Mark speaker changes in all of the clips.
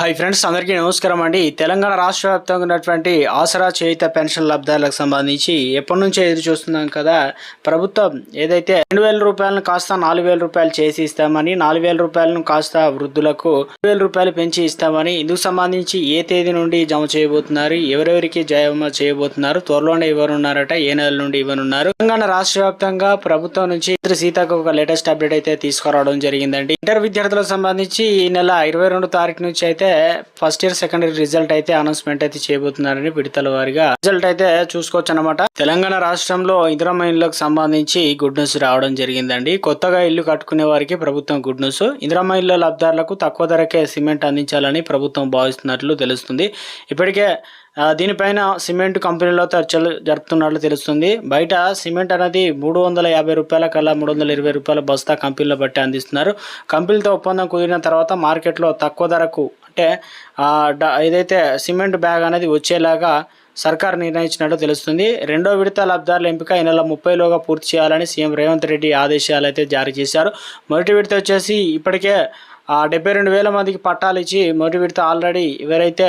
Speaker 1: Hi friends అందరికీ నమస్కారం అండి. తెలంగాణ రాష్ట్ర వ్యాప్తంగా ఉన్నటువంటి ఆసరా చేయిత పెన్షన్ లబ్ధాలకు సంబంధించి ఎప్పటి నుంచో ఎదురు చూస్తున్నాం కదా. ప్రభుత్వం ఏదైతే రెండు వేల రూపాయలను కాస్త నాలుగు వేల రూపాయలు చేసి ఇస్తామని నాలుగు వేల రూపాయలను కాస్త వృద్ధులకు రెండు వేల రూపాయలు పెంచి ఇస్తామని ఇందుకు సంబంధించి ఏ తేదీ నుండి జమ చేయబోతున్నారు ఎవరెవరికి జమ చేయబోతున్నారు త్వరలోనే ఇవ్వనున్నారట ఏ నెల నుండి ఇవ్వనున్నారు. తెలంగాణ రాష్ట్ర వ్యాప్తంగా ప్రభుత్వం నుంచి సీతకు ఒక లేటెస్ట్ అప్డేట్ అయితే తీసుకురావడం జరిగిందండి. ఇంటర్ విద్యార్థులకు సంబంధించి ఈ నెల ఇరవై రెండు తారీఖు నుంచి అయితే first year second year result అయితే అనౌన్స్మెంట్ అయితే చేయబోతున్నారని విడతల వారిగా రిజల్ట్ అయితే చూసుకోవచ్చు అనమాట తెలంగాణ రాష్ట్రంలో ఇందిరమ్మ ఇళ్ళకు సంబంధించి గుడ్ న్యూస్ రావడం జరిగిందండి. కొత్తగా ఇల్లు కట్టుకునే వారికి ప్రభుత్వం గుడ్ న్యూస్ ఇందిరమ్మ ఇళ్ళ లబ్ధారులకు తక్కువ ధరకే సిమెంట్ అందించాలని ప్రభుత్వం భావిస్తున్నట్లు తెలుస్తుంది. ఇప్పటికే దీనిపైన సిమెంట్ కంపెనీలో చర్చలు జరుపుతున్నట్లు తెలుస్తుంది. బయట సిమెంట్ అనేది మూడు వందల యాభై రూపాయల కల్లా మూడు వందల ఇరవై రూపాయల బస్తా కంపెనీలో బట్టి అందిస్తున్నారు. కంపెనీలతో ఒప్పందం కుదిరిన తర్వాత మార్కెట్లో తక్కువ ధరకు అంటే ఏదైతే సిమెంట్ బ్యాగ్ అనేది వచ్చేలాగా సర్కార్ నిర్ణయించినట్టు తెలుస్తుంది. రెండో విడత లబ్ధారుల ఎంపిక ఈ నెల ముప్పైలోగా పూర్తి చేయాలని సీఎం రేవంత్ రెడ్డి ఆదేశాలు అయితే జారీ చేశారు. మొదటి విడత వచ్చేసి ఇప్పటికే డెబ్బై రెండు వేల మందికి పట్టాలు ఇచ్చి మొదటి విడత ఆల్రెడీ ఎవరైతే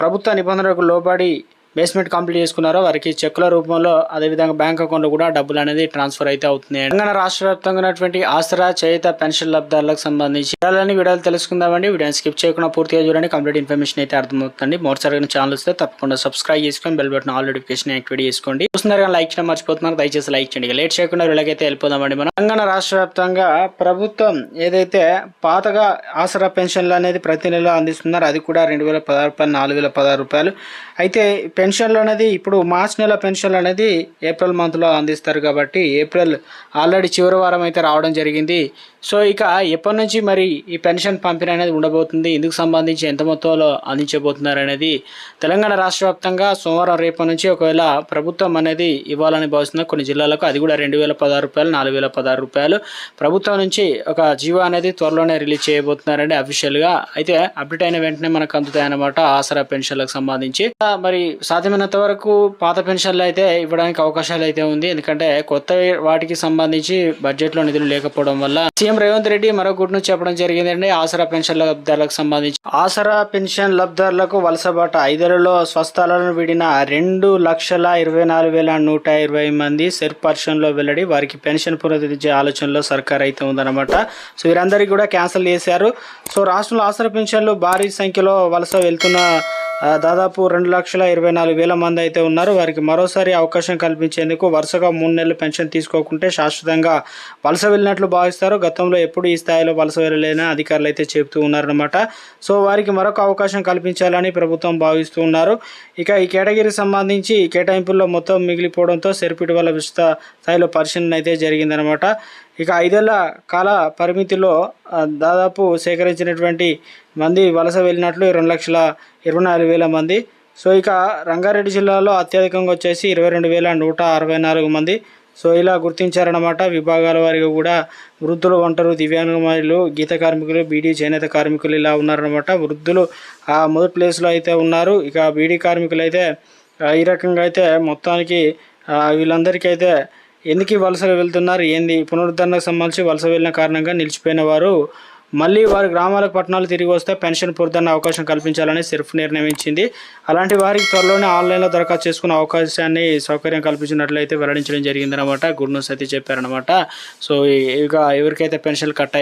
Speaker 1: ప్రభుత్వ నిబంధనలకు లోబడి బేస్మెంట్ కంప్లీట్ చేసుకున్నారో వారికి చెక్కుల రూపంలో అదేవిధంగా బ్యాంక్ అకౌంట్లో కూడా డబ్బులు అనేది ట్రాన్స్ఫర్ అయితే అవుతుంది తెలంగాణ రాష్ట్ర వ్యాప్తంగా ఉన్నటువంటి ఆసరా చేత పెన్షన్ లబ్ధారులకు సంబంధించి వివరాలని వీడియోలు తెలుసుకుందామండి. వీడియోని స్కిప్ చేయకుండా పూర్తిగా చూడండి. కంప్లీట్ ఇన్ఫర్మేషన్ అయితే అర్థమవుతుంది మరోసారి ఛానల్ వస్తే తప్పకుండా సబ్స్క్రైబ్ చేసుకొని bell button all notification activate చేసుకోండి. చూస్తున్నారు కానీ లైక్ చేయడం మర్చిపోతున్నారు. దయచేసి లైక్ చేయండి. లేట్ చేయకుండా వీళ్ళకైతే వెళ్ళిపోదామండి మనం. తెలంగాణ రాష్ట్ర వ్యాప్తంగా ప్రభుత్వం ఏదైతే పాతగా ఆసరా పెన్షన్లు అనేది ప్రతి నెల అందిస్తున్నారు అది కూడా రెండు వేల పదహారు రూపాయలు నాలుగు వేల పదహారు రూపాయలు. అయితే పెన్షన్లు అనేది ఇప్పుడు మార్చ్ నెల పెన్షన్లు అనేది ఏప్రిల్ మంత్లో అందిస్తారు కాబట్టి ఏప్రిల్ ఆల్రెడీ చివరి వారం అయితే రావడం జరిగింది. సో ఇక ఎప్పటి నుంచి మరి ఈ పెన్షన్ పంపిణీ అనేది ఉండబోతుంది? ఇందుకు సంబంధించి ఎంత మొత్తంలో అందించబోతున్నారు అనేది తెలంగాణ రాష్ట్ర వ్యాప్తంగా సోమవారం రేపటి నుంచి ఒకవేళ ప్రభుత్వం అనేది ఇవ్వాలని భావిస్తున్న కొన్ని జిల్లాలకు అది కూడా రెండు వేల పదహారు రూపాయలు నాలుగు వేల పదహారు రూపాయలు. ప్రభుత్వం నుంచి ఒక జీవో అనేది త్వరలోనే రిలీజ్ చేయబోతున్నారండి అఫీషియల్గా అయితే అప్డేట్ అయిన వెంటనే మనకు అందుతాయి అన్నమాట ఆసరా పెన్షన్లకు సంబంధించి. మరి సాధ్యమైనంత వరకు పాత పెన్షన్లు అయితే ఇవ్వడానికి అవకాశాలు అయితే ఉంది. ఎందుకంటే కొత్త వాటికి సంబంధించి బడ్జెట్లో నిధులు లేకపోవడం వల్ల సీఎం రేవంత్ రెడ్డి మరో గుడ్ నుంచి చెప్పడం జరిగిందండి. ఆసరా పెన్షన్ లబ్ధారులకు సంబంధించి ఆసరా పెన్షన్ లబ్ధారులకు వలసబాట ఐదేళ్ళలో స్వస్థలాలను విడిన రెండు లక్షల ఇరవై నాలుగు వేల నూట ఇరవై మంది సెర్పర్షన్లో వెల్లడి వారికి పెన్షన్ పునరుద్ధరించే ఆలోచనలో సర్కార్ అయితే ఉందన్నమాట. సో వీరందరికీ కూడా క్యాన్సిల్ చేశారు. సో రాష్ట్రంలో ఆసరా పెన్షన్లు భారీ సంఖ్యలో వలస వెళ్తున్న దాదాపు రెండు లక్షల ఇరవై నాలుగు వేల మంది అయితే ఉన్నారు. వారికి మరోసారి అవకాశం కల్పించేందుకు వరుసగా మూడు నెలలు పెన్షన్ తీసుకోకుంటే శాశ్వతంగా వలస వెళ్ళినట్లు భావిస్తారు. గతంలో ఎప్పుడు ఈ స్థాయిలో వలస వెళ్ళలేని అధికారులు అయితే చెబుతూ ఉన్నారనమాట సో వారికి మరొక అవకాశం కల్పించాలని ప్రభుత్వం భావిస్తూ ఉన్నారు. ఇక ఈ కేటగిరీకి సంబంధించి ఈ కేటాయింపుల్లో మొత్తం మిగిలిపోవడంతో సెరిపిటి వల్ల విస్తృత స్థాయిలో పరిశీలన అయితే జరిగిందనమాట ఇక ఐదేళ్ళ కాల పరిమితిలో దాదాపు సేకరించినటువంటి మంది వలస వెళ్ళినట్లు రెండు లక్షల ఇరవై నాలుగు వేల మంది. సో ఇక రంగారెడ్డి జిల్లాలో అత్యధికంగా వచ్చేసి ఇరవై రెండు వేల నూట అరవై నాలుగు మంది. సో ఇలా గుర్తించారన్నమాట విభాగాల వారిగా కూడా వృద్ధులు ఒంటరు దివ్యాంగములు గీత కార్మికులు బీడీ చేనేత కార్మికులు ఇలా ఉన్నారనమాట వృద్ధులు ఆ మొదటి ప్లేస్లో అయితే ఉన్నారు. ఇక బీడీ కార్మికులు అయితే ఈ రకంగా అయితే మొత్తానికి వీళ్ళందరికీ అయితే ఎందుకు వలస వెళ్తున్నారు? ఏంది? పునరుద్ధరణకు సంబంధించి వలస వెళ్ళిన కారణంగా నిలిచిపోయిన వారు మళ్ళీ వారి గ్రామాలకు పట్టణాలు తిరిగి వస్తే పెన్షన్ పునరుద్ధరణ అవకాశం కల్పించాలని సెర్ఫ్ నిర్ణయించింది. అలాంటి వారికి త్వరలోనే ఆన్లైన్లో దరఖాస్తు చేసుకునే అవకాశాన్ని సౌకర్యం కల్పించినట్లయితే వెల్లడించడం జరిగిందనమాట గుడ్ న్యూస్ అయితే చెప్పారనమాట సో ఇక ఎవరికైతే పెన్షన్లు కట్